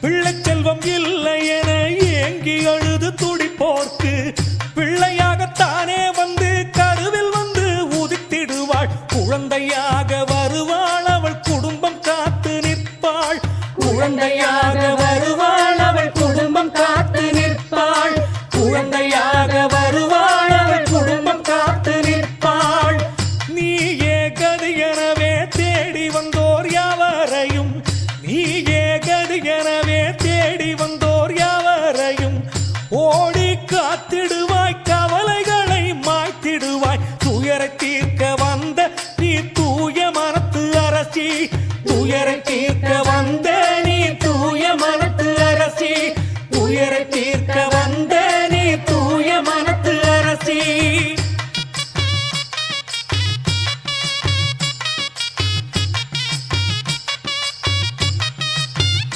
பிள்ளை செல்வம் இல்லை என ஏங்கி அழுது துடிப்போர்க்கு. பிள்ளையாகத்தானே வந்து கருவில் வந்து உதித்திடுவாள். குழந்தையாக வருவாள் அவள் குடும்பம் காத்து நிற்பாள். குழந்தையாக வருவாள் அவள் குடும்பம் காத்து நிற்பாள். குழந்தையாக வருவாள் அவள் குடும்பம் காத்து நிற்பாள். நீயே கதி எனவே தேடி வந்தோர் யாவரையும் நீ கேடு எனவே தேடி வந்தோர் யாவரையும் ஓடி காத்திடுவாய் கவலைகளை மாய்த்திடுவாய். துயரை தீர்க்க வந்த நீ தூய மனத்து அரசி. துயரை தீர்க்க வந்த நீ தூய மனத்து அரசி. துயரை தீர்க்க வந்த நீ தூய மனத்து அரசி.